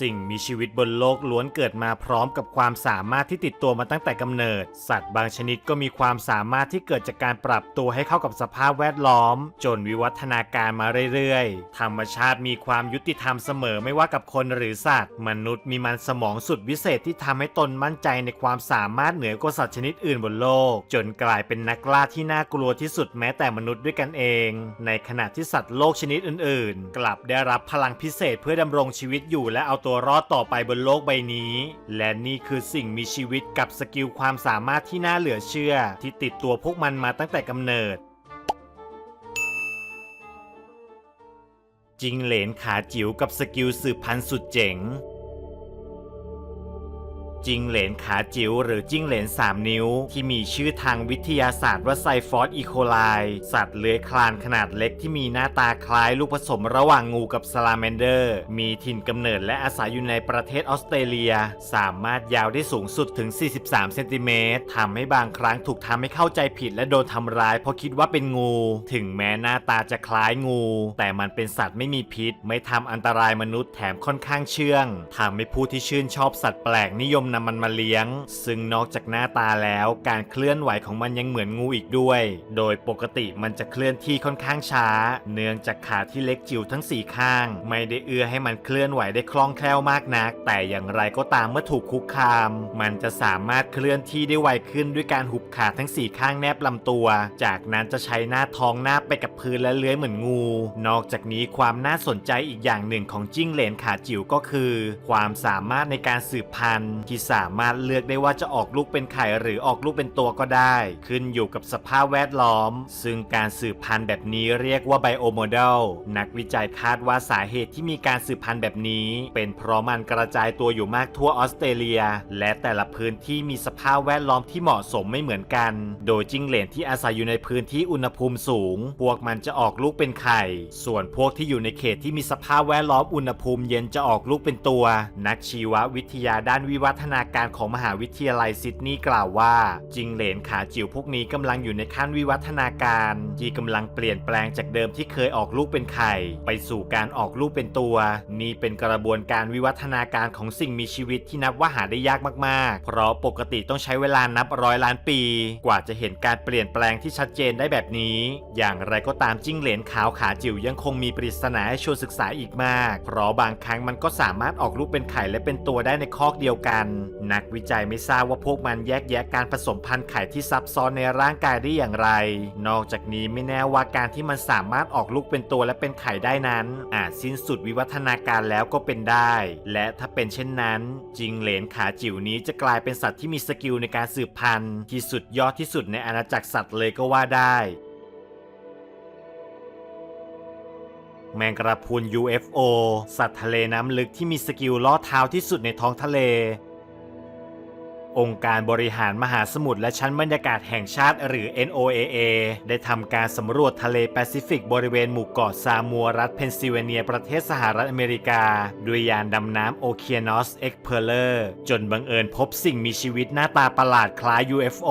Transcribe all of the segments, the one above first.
สิ่งมีชีวิตบนโลกล้วนเกิดมาพร้อมกับความสามารถที่ติดตัวมาตั้งแต่กำเนิด สัตว์บางชนิดก็มีความสามารถที่เกิดจากการปรับตัวให้เข้ากับสภาพแวดล้อม จนวิวัฒนาการมาเรื่อยๆ ธรรมชาติมีความยุติธรรมเสมอไม่ว่ากับคนหรือสัตว์ มนุษย์มีมันสมองสุดวิเศษที่ทำให้ตนมั่นใจในความสามารถเหนือกว่าสัตว์ชนิดอื่นบนโลก จนกลายเป็นนักล่าที่น่ากลัวที่สุดแม้แต่มนุษย์ด้วยกันเอง ในขณะที่สัตว์โลกชนิดอื่น ๆ กลับได้รับพลังพิเศษเพื่อดำรงชีวิตอยู่และเอาตัวรอดต่อไปบนโลกใบนี้ และนี่คือสิ่งมีชีวิตกับสกิลความสามารถที่น่าเหลือเชื่อ ที่ติดตัวพวกมันมาตั้งแต่กำเนิดจิงเหลนขาจิ๋วกับสกิลสืบพันธุ์สุดเจ๋ง จิงเหลนขาจิ๋วหรือจิงเหลน 3 นิ้ว ที่มีชื่อทางวิทยาศาสตร์ว่าไซฟอสอีโคไลสัตว์เลื้อยคลานขนาดเล็กที่มีหน้าตาคล้ายลูกผสมระหว่างงูกับซาลาแมนเดอร์ มีถิ่นกำเนิดและอาศัยอยู่ในประเทศออสเตรเลีย สามารถยาวได้สูงสุดถึง 43 เซนติเมตรทำให้บางครั้งถูกทำให้เข้าใจผิดและโดนทำร้ายเพราะคิดว่าเป็นงู ถึงแม้หน้าตาจะคล้ายงู แต่มันเป็นสัตว์ไม่มีพิษ ไม่ทำอันตรายมนุษย์แถมค่อนข้างเชื่องทำให้ผู้ที่ชื่นชอบสัตว์แปลกนิยมนำมันมาเลี้ยง ซึ่งนอกจากหน้าตาแล้วการเคลื่อนไหวของมันยังเหมือนงูอีกด้วย โดยปกติมันจะเคลื่อนที่ค่อนข้างช้า เนื่องจากขาที่เล็กจิ๋วทั้งสี่ข้าง ไม่ได้เอื้อให้มันเคลื่อนไหวได้คล่องแคล่วมากนัก แต่อย่างไรก็ตามเมื่อถูกคุกคาม มันจะสามารถเคลื่อนที่ได้ไวขึ้นด้วยการหุบขาทั้งสี่ข้างแนบลำตัว จากนั้นจะใช้หน้าท้องหน้าไปกับพื้นและเลื้อยเหมือนงู นอกจากนี้ความน่าสนใจอีกอย่างหนึ่งของจิ้งเหลนขาจิ๋วก็คือ ความสามารถในการสืบพันธุ์ที่สามารถเลือกได้ว่าจะออกลูกเป็นไข่หรือออกลูกเป็นตัวก็ได้ ขึ้นอยู่กับสภาพแวดล้อม ซึ่งการสืบพันธุ์แบบนี้เรียกว่าไบโอโมเดลนักวิจัยคาดว่าสาเหตุที่มีการสืบพันธุ์แบบนี้ เป็นเพราะมันกระจายตัวอยู่มากทั่วออสเตรเลีย และแต่ละพื้นที่มีสภาพแวดล้อมที่เหมาะสมไม่เหมือนกัน โดยจิ้งเหลนที่อาศัยอยู่ในพื้นที่อุณหภูมิสูง พวกมันจะออกลูกเป็นไข่ ส่วนพวกที่อยู่ในเขตที่มีสภาพแวดล้อมอุณหภูมิเย็นจะออกลูกเป็นตัว นักชีววิทยาด้านวิวัฒนาการของมหาวิทยาลัยซิดนีย์กล่าวว่า จิงเหลนขาจิ๋วพวกนี้กำลังอยู่ในขั้นวิวัฒนาการ ที่กำลังเปลี่ยนแปลงจากเดิมที่เคยออกลูกเป็นไข่ ไปสู่การออกลูกเป็นตัว นี่เป็นกระบวนการวิวัฒนาการของสิ่งมีชีวิตที่นับว่าหาได้ยากมากๆ เพราะปกติต้องใช้เวลานับร้อยล้านปี กว่าจะเห็นการเปลี่ยนแปลงที่ชัดเจนได้แบบนี้ อย่างไรก็ตามจิ้งเหลนขาวขาจิ๋วยังคงมีปริศนาให้ชวนศึกษาอีกมาก เพราะบางครั้งมันก็สามารถออกลูกเป็นไข่และเป็นตัวได้ในคอกเดียวกันนักวิจัยไม่ทราบว่าพวกมันแยกแยะการผสมพันธุ์ไข่ที่ซับซ้อนในร่างกายได้อย่างไร นอกจากนี้ไม่แน่ว่าการที่มันสามารถออกลูกเป็นตัวและเป็นไข่ได้นั้น อาจสิ้นสุดวิวัฒนาการแล้วก็เป็นได้ และถ้าเป็นเช่นนั้น จิงเหลนขาจิ๋วนี้จะกลายเป็นสัตว์ที่มีสกิลในการสืบพันธุ์ ที่สุดยอดที่สุดในอาณาจักรสัตว์เลยก็ว่าได้แมงกระพุน UFO สัตว์ทะเลน้ำลึกที่มีสกิลล่อเท้าที่สุดในท้องทะเล องค์การบริหารมหาสมุทรและชั้นบรรยากาศแห่งชาติหรือ NOAA ได้ทำการสำรวจทะเลแปซิฟิกบริเวณหมู่เกาะซามัวรัฐเพนซิลเวเนียประเทศสหรัฐอเมริกา ด้วยยานดำน้ำโอเคียนอสเอ็กเพลเลอร์จนบังเอิญพบสิ่งมีชีวิตหน้าตาประหลาดคล้าย UFO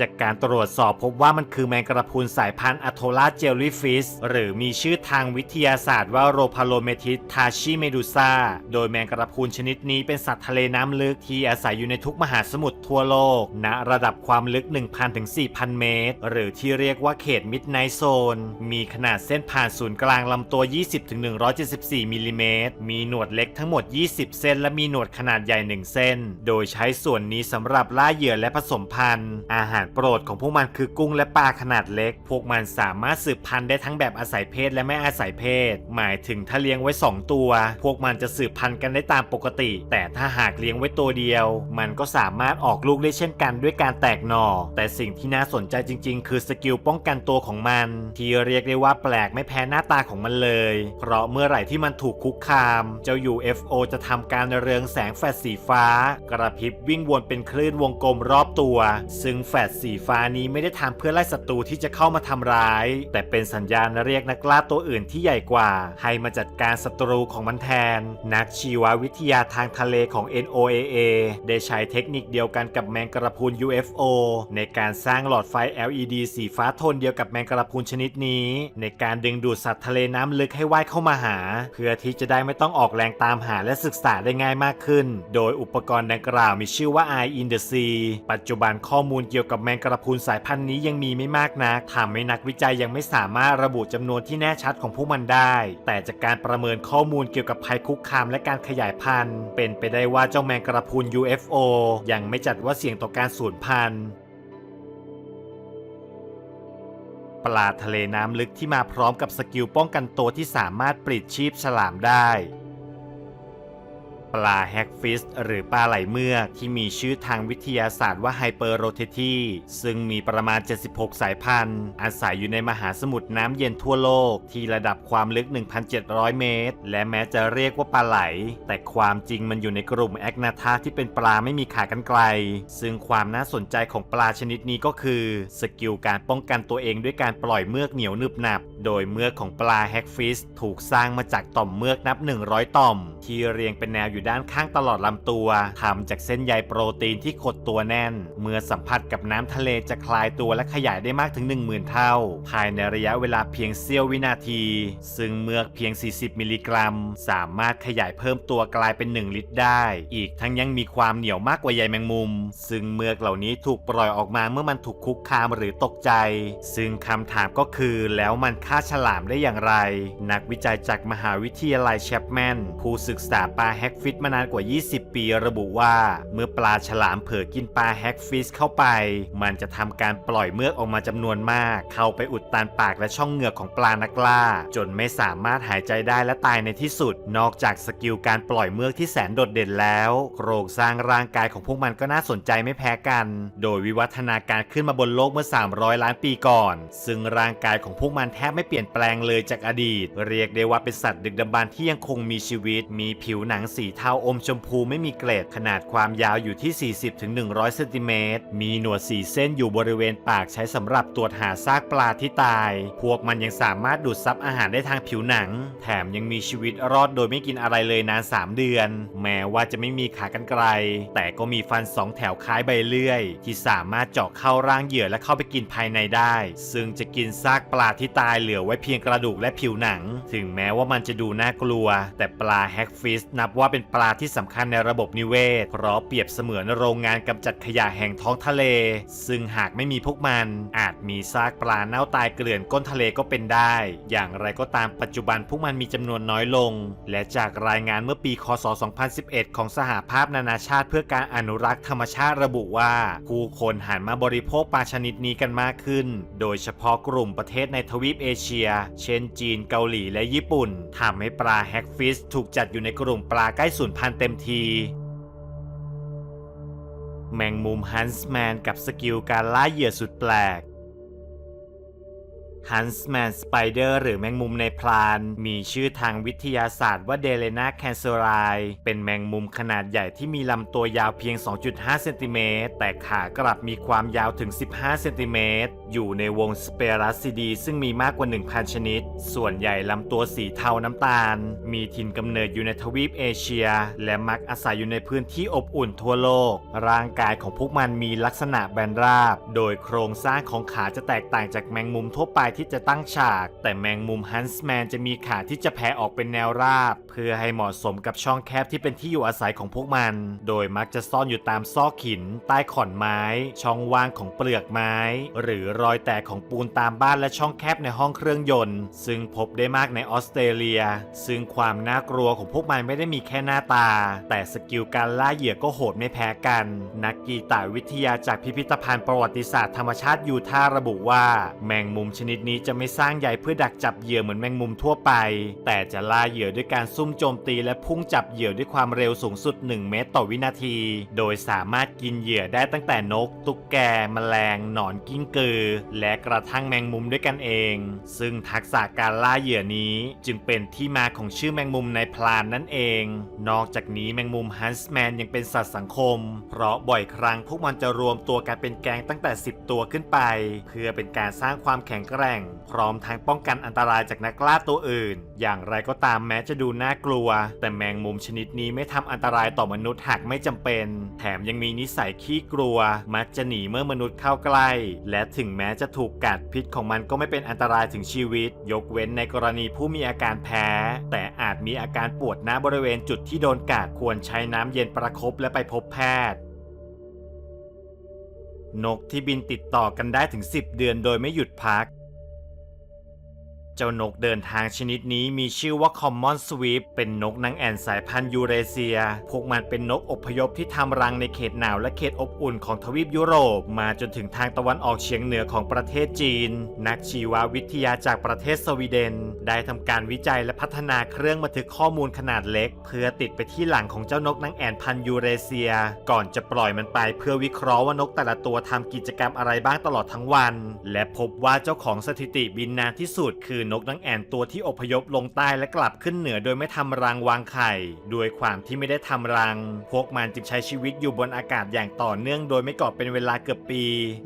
จากการตรวจสอบพบว่ามันคือแมงกระพรุนสายพันธุ์อะโทลาเจลลี่ฟิชหรือมีชื่อทางวิทยาศาสตร์ว่าโรพาโลเมทิสทาชิเมดูซาโดยแมงกระพรุนชนิดนี้เป็นสัตว์ทะเลน้ำลึกที่อาศัยอยู่ในทุกมหาสมุทรทั่วโลก ณระดับความลึก 1,000-4,000 เมตร หรือที่เรียกว่าเขตมิดไนท์โซน มีขนาดเส้นผ่านศูนย์กลางลำตัว 20ถึง174มิลลิเมตร มีหนวดเล็กทั้งหมด 20 เส้น และมีหนวดขนาดใหญ่ 1 เส้น โดยใช้ส่วนนี้สำหรับล่าเหยื่อและผสมพันธุ์ อาหารโปรดของพวกมันคือกุ้งและปลาขนาดเล็ก พวกมันสามารถสืบพันธุ์ได้ทั้งแบบอาศัยเพศและไม่อาศัยเพศ หมายถึงถ้าเลี้ยงไว้ 2 ตัว พวกมันจะสืบพันธุ์กันได้ตามปกติ แต่ถ้าหากเลี้ยงไว้ตัวเดียว มันก็สามารถออกลูกได้เช่นกันด้วยการแตกหน่อ แต่สิ่งที่น่าสนใจจริง ๆ คือสกิลป้องกันตัวของมัน ที่เรียกได้ว่าแปลกไม่แพ้หน้าตาของมันเลย เพราะเมื่อไหร่ที่มันถูกคุกคาม เจ้า UFO จะทำการเรืองแสงแฟลชสีฟ้า กระพริบวิ่งวนเป็นคลื่นวงกลมรอบตัว ซึ่งแฟลชสีฟ้านี้ไม่ได้ทำเพื่อไล่ศัตรูที่จะเข้ามาทำร้าย แต่เป็นสัญญาณเรียกนักล่าตัวอื่นที่ใหญ่กว่า ให้มาจัดการศัตรูของมันแทน นักชีววิทยาทางทะเลของ NOAA ได้ใช้เทคนิคเดียวกันกับแมงกระพุน UFO ในการสร้างหลอดไฟ LED สีฟ้าโทนเดียวกับแมงกระพุนชนิดนี้ ในการดึงดูดสัตว์ทะเลน้ำลึกให้ว่ายเข้ามาหา เพื่อที่จะได้ไม่ต้องออกแรงตามหาและศึกษาได้ง่ายมากขึ้น โดยอุปกรณ์ดังกล่าวมีชื่อว่า Eye in the Sea ปัจจุบันข้อมูลเกี่ยวกับแมงกระพุนสายพันธุ์นี้ยังมีไม่มากนักทำให้นักวิจัยยังไม่สามารถระบุจำนวนที่แน่ชัดของพวกมันได้ แต่จากการประเมินข้อมูลเกี่ยวกับภัยคุกคามและการขยายพันธุ์ เป็นไปได้ว่าเจ้าแมงกระพุน UFO ยังไม่จัดว่าเสี่ยงต่อการสูญพันธุ์ ปลาทะเลน้ำลึกที่มาพร้อมกับสกิลป้องกันตัวที่สามารถปลิดชีพฉลามได้ ปลาแฮกฟิสหรือปลาไหลเมือกที่มีชื่อทางวิทยาศาสตร์ว่าไฮเปอร์โรเทตีซึ่งมีประมาณ 76 สายพันธุ์ อาศัยอยู่ในมหาสมุทรน้ำเย็นทั่วโลก ที่ระดับความลึก 1,700 เมตร และแม้จะเรียกว่าปลาไหล แต่ความจริงมันอยู่ในกลุ่มแอกนาธาที่เป็นปลาไม่มีขากรรไกรซึ่งความน่าสนใจของปลาชนิดนี้ก็คือสกิลการป้องกันตัวเองด้วยการปล่อยเมือกเหนียวนึบหนับ โดยเมือกของปลาแฮกฟิสถูกสร้างมาจากต่อมเมือกนับ 100 ต่อม ที่เรียงเป็นแนวอยู่อยู่ด้านข้างตลอดลำตัวทำจากเส้นใยโปรตีนที่ขดตัวแน่น เมื่อสัมผัสกับน้ำทะเลจะคลายตัวและขยายได้มากถึง 10,000 เท่า ภายในระยะเวลาเพียงเสี้ยววินาที ซึ่งเมือกเพียง 40 มิลลิกรัม สามารถขยายเพิ่มตัวกลายเป็น 1 ลิตรได้ อีกทั้งยังมีความเหนียวมากกว่าใยแมงมุม ซึ่งเมือกเหล่านี้ถูกปล่อยออกมาเมื่อมันถูกคุกคามหรือตกใจ ซึ่งคำถามก็คือแล้วมันฆ่าฉลามได้อย่างไร นักวิจัยจากมหาวิทยาลัยแชปแมนผู้ศึกษาปลาแฮกฟิตมานานกว่า 20 ปีระบุว่า เมื่อปลาฉลามเผลอกินปลาแฮกฟิชเข้าไป มันจะทำการปล่อยเมือกออกมาจำนวนมาก เข้าไปอุดตันปากและช่องเหงือกของปลานักล่า จนไม่สามารถหายใจได้และตายในที่สุด นอกจากสกิลการปล่อยเมือกที่แสนโดดเด่นแล้ว โครงสร้างร่างกายของพวกมันก็น่าสนใจไม่แพ้กัน โดยวิวัฒนาการขึ้นมาบนโลกเมื่อ 300 ล้านปีก่อน ซึ่งร่างกายของพวกมันแทบไม่เปลี่ยนแปลงเลยจากอดีต เรียกได้ว่าเป็นสัตว์ดึกดำบรรพ์ที่ยังคงมีชีวิต มีผิวหนังสีเทาทาอมชมพูไม่มีเกล็ดขนาดความยาวอยู่ที่ 40-100 เซนติเมตร มีหนวดสีเส้นอยู่บริเวณปากใช้สำหรับตรวจหาซากปลาที่ตาย พวกมันยังสามารถดูดซับอาหารได้ทางผิวหนัง แถมยังมีชีวิตรอดโดยไม่กินอะไรเลยนาน 3 เดือน แม้ว่าจะไม่มีขากรรไกรแต่ก็มีฟันสองแถวคล้ายใบเลื่อย ที่สามารถเจาะเข้าร่างเหยื่อและเข้าไปกินภายในได้ ซึ่งจะกินซากปลาที่ตายเหลือไว้เพียงกระดูกและผิวหนัง ถึงแม้ว่ามันจะดูน่ากลัว แต่ปลาแฮกฟิสนับว่าเป็นปลาที่สำคัญในระบบนิเวศ เพราะเปรียบเสมือนโรงงานกำจัดขยะแห่งท้องทะเล ซึ่งหากไม่มีพวกมัน อาจมีซากปลาเน่าตายเกลื่อนก้นทะเลก็เป็นได้ อย่างไรก็ตามปัจจุบันพวกมันมีจำนวนน้อยลง และจากรายงานเมื่อปี คศ 2011 ของสหภาพนานาชาติ เพื่อการอนุรักษ์ธรรมชาติระบุว่า ผู้คนหันมาบริโภคปลาชนิดนี้กันมากขึ้น โดยเฉพาะกลุ่มประเทศในทวีปเอเชีย เช่นจีนเกาหลีและญี่ปุ่นทำให้ปลาแฮกฟิชถูกจัดอยู่ในกลุ่มปลาใกล้สูญพันธุ์เต็มที แมงมุมฮันส์แมนกับสกิลการล่าเหยื่อสุดแปลก ฮันส์แมนสไปเดอร์หรือแมงมุมในพราน มีชื่อทางวิทยาศาสตร์ว่าเดเลนาแคนเซอรายเป็นแมงมุมขนาดใหญ่ที่มีลำตัวยาวเพียง 2.5 เซนติเมตร แต่ขากลับมีความยาวถึง 15 เซนติเมตร อยู่ในวงสเปรัสซิดีซึ่งมีมากกว่า 1,000 ชนิด ส่วนใหญ่ลำตัวสีเทาน้ำตาล มีถิ่นกำเนิดอยู่ในทวีปเอเชีย และมักอาศัยอยู่ในพื้นที่อบอุ่นทั่วโลก ร่างกายของพวกมันมีลักษณะแบนราบ โดยโครงสร้างของขาจะแตกต่างจากแมงมุมทั่วไปที่จะตั้งฉาก แต่แมงมุมฮันส์แมนจะมีขาที่จะแผ่ออกเป็นแนวราบ เพื่อให้เหมาะสมกับช่องแคบที่เป็นที่อยู่อาศัยของพวกมัน โดยมักจะซ่อนอยู่ตามซอกหิน ใต้ขอนไม้ ช่องว่างของเปลือกไม้ หรือรอยแตกของปูนตามบ้านและช่องแคบในห้องเครื่องยนต์ ซึ่งพบได้มากในออสเตรเลีย ซึ่งความน่ากลัวของพวกมันไม่ได้มีแค่หน้าตา แต่สกิลการล่าเหยื่อก็โหดไม่แพ้กัน นักกีตาวิทยาจากพิพิธภัณฑ์ประวัติศาสตร์ธรรมชาติยูทาระบุว่า แมงมุมชนิดนี้จะไม่สร้างใยเพื่อดักจับเหยื่อเหมือนแมงมุมทั่วไป แต่จะล่าเหยื่อด้วยการซุ่มโจมตีและพุ่งจับเหยื่อด้วยความเร็วสูงสุด 1 เมตรต่อวินาที โดยสามารถกินเหยื่อได้ตั้งแต่นก ตุ๊กแกแมลง หนอนกิ้งกือ และกระทั่งแมงมุมด้วยกันเอง ซึ่งทักษะการล่าเหยื่อนี้จึงเป็นที่มาของชื่อแมงมุมในพลานนั่นเอง นอกจากนี้แมงมุมฮันส์แมนยังเป็นสัตว์สังคม เพราะบ่อยครั้งพวกมันจะรวมตัวกันเป็นแก๊งตั้งแต่ 10 ตัวขึ้นไป เพื่อเป็นการสร้างความแข็งแกร่งล่ง พร้อมทั้งป้องกันอันตรายจากนักล่าตัวอื่น อย่างไรก็ตามแม้จะดูน่ากลัว แต่แมงมุมชนิดนี้ไม่ทำอันตรายต่อมนุษย์หากไม่จำเป็น แถมยังมีนิสัยขี้กลัว มักจะหนีเมื่อมนุษย์เข้าใกล้ และถึงแม้จะถูกกัดพิษของมันก็ไม่เป็นอันตรายถึงชีวิต ยกเว้นในกรณีผู้มีอาการแพ้ แต่อาจมีอาการปวดหน้าบริเวณจุดที่โดนกัดควรใช้น้ำเย็นประคบและไปพบแพทย์นกที่บินติดต่อกันได้ถึง 10 เดือนโดยไม่หยุดพัก เจ้านกเดินทางชนิดนี้มีชื่อว่า Common Sweep เป็นนกนางแอ่นสายพันธุ์ยูเรเซีย พวกมันเป็นนกอพยพที่ทำรังในเขตหนาวและเขตอบอุ่นของทวีปยุโรป มาจนถึงทางตะวันออกเฉียงเหนือของประเทศจีน นักชีววิทยาจากประเทศสวีเดน ได้ทำการวิจัยและพัฒนาเครื่องบันทึกข้อมูลขนาดเล็ก เพื่อติดไปที่หลังของเจ้านกนางแอ่นพันธุ์ยูเรเซีย ก่อนจะปล่อยมันไปเพื่อวิเคราะห์ว่านกแต่ละตัวทำกิจกรรมอะไรบ้างตลอดทั้งวัน และพบว่าเจ้าของสถิติบินนานที่สุดคือนกนางแอ่นตัวที่อพยพลงใต้และกลับขึ้นเหนือโดยไม่ทำรังวางไข่ด้วยความที่ไม่ได้ทำรัง พวกมันจึงใช้ชีวิตอยู่บนอากาศอย่างต่อเนื่องโดยไม่ก่อเป็นเวลาเกือบปี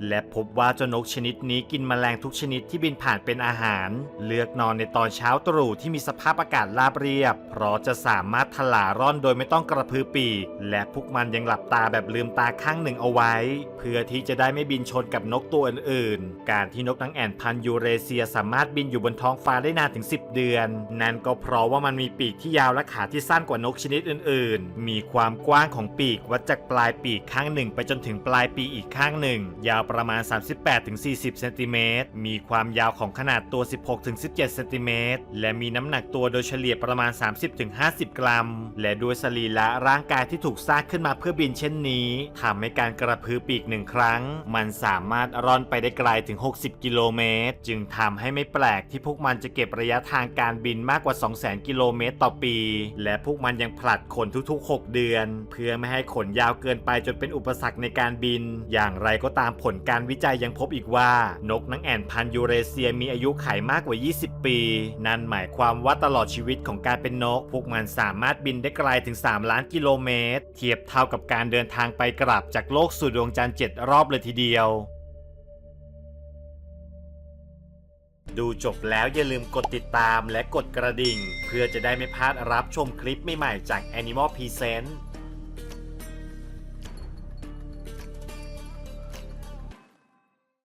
และพบว่าเจ้านกชนิดนี้กินแมลงทุกชนิดที่บินผ่านเป็นอาหาร เลือกนอนในตอนเช้าตรู่ที่มีสภาพอากาศราบเรียบ เพราะจะสามารถทลาร่อนโดยไม่ต้องกระพือปีก และพวกมันยังหลับตาแบบลืมตาข้างหนึ่งเอาไว้ เพื่อที่จะได้ไม่บินชนกับนกตัวอื่นๆ การที่นกนางแอ่นพันยูเรเซียสามารถบินอยู่บนท้องท้องฟ้าได้นานถึง 10 เดือน นั่นก็เพราะว่ามันมีปีกที่ยาวและขาที่สั้นกว่านกชนิดอื่น ๆ มีความกว้างของปีกวัดจากปลายปีกข้างหนึ่ง ไปจนถึงปลายปีกอีกข้างหนึ่ง ยาวประมาณ 38-40 เซนติเมตร มีความยาวของขนาดตัว 16-17 เซนติเมตร และมีน้ำหนักตัวโดยเฉลี่ยประมาณ 30-50 กรัม และด้วยสรีระร่างกายที่ถูกสร้างขึ้นมาเพื่อบินเช่นนี้ทำให้การกระพือปีกหนึ่งครั้ง มันสามารถร่อนไปได้ไกลถึง 60 กิโลเมตร จึงทำให้ไม่แปลกที่พวกกมันจะเก็บระยะทางการบินมากกว่า 200,000 กิโลเมตรต่อปี และพวกมันยังผลัดขนทุกๆ 6 เดือน เพื่อไม่ให้ขนยาวเกินไปจนเป็นอุปสรรคในการบิน อย่างไรก็ตามผลการวิจัยยังพบอีกว่า นกนางแอ่นพันยูเรเซียมีอายุขัยมากกว่า 20 ปี นั่นหมายความว่าตลอดชีวิตของการเป็นนก พวกมันสามารถบินได้ไกลถึง 3 ล้านกิโลเมตร เทียบเท่ากับการเดินทางไปกลับจากโลกสู่ดวงจันทร์7รอบเลยทีเดียว ดูจบแล้วอย่าลืมกดติดตามและกดกระดิ่ง เพื่อจะได้ไม่พลาดรับชมคลิปใหม่ๆจาก Animal Present